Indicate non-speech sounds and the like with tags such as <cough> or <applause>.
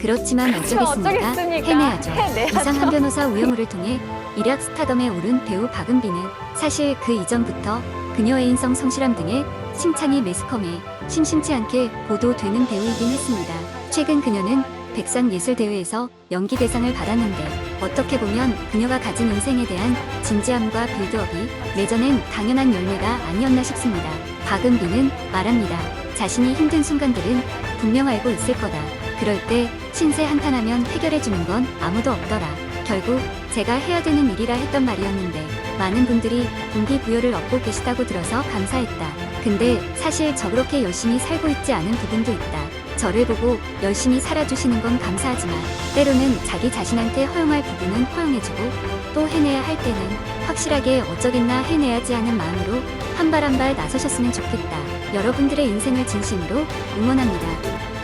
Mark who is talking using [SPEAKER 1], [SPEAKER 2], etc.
[SPEAKER 1] 그렇지만 어쩌겠습니까?
[SPEAKER 2] 어쩌겠습니까?
[SPEAKER 1] 해내야죠. <laughs>
[SPEAKER 2] 해내야죠.
[SPEAKER 1] 이상한 변호사 우영우를 통해 일약 스타덤에 오른 배우 박은비는 사실 그 이전부터 그녀의 인성 성실함 등의 칭찬이 매스컴에 심심치 않게 보도되는 배우이긴 했습니다. 최근 그녀는 백상예술대회에서 연기 대상을 받았는데 어떻게 보면 그녀가 가진 인생에 대한 진지함과 빌드업이 내전엔 당연한 열매가 아니었나 싶습니다. 박은비는 말합니다. 자신이 힘든 순간들은 분명 알고 있을 거다. 그럴 때 신세 한탄하면 해결해주는 건 아무도 없더라. 결국 제가 해야 되는 일이라 했던 말이었는데 많은 분들이 동기부여를 얻고 계시다고 들어서 감사했다. 근데 사실 저 그렇게 열심히 살고 있지 않은 부분도 있다. 저를 보고 열심히 살아주시는 건 감사하지만 때로는 자기 자신한테 허용할 부분은 허용해주고 또 해내야 할 때는 확실하게 어쩌겠나 해내야지 하는 마음으로 한 발 한 발 나서셨으면 좋겠다. 여러분들의 인생을 진심으로 응원합니다.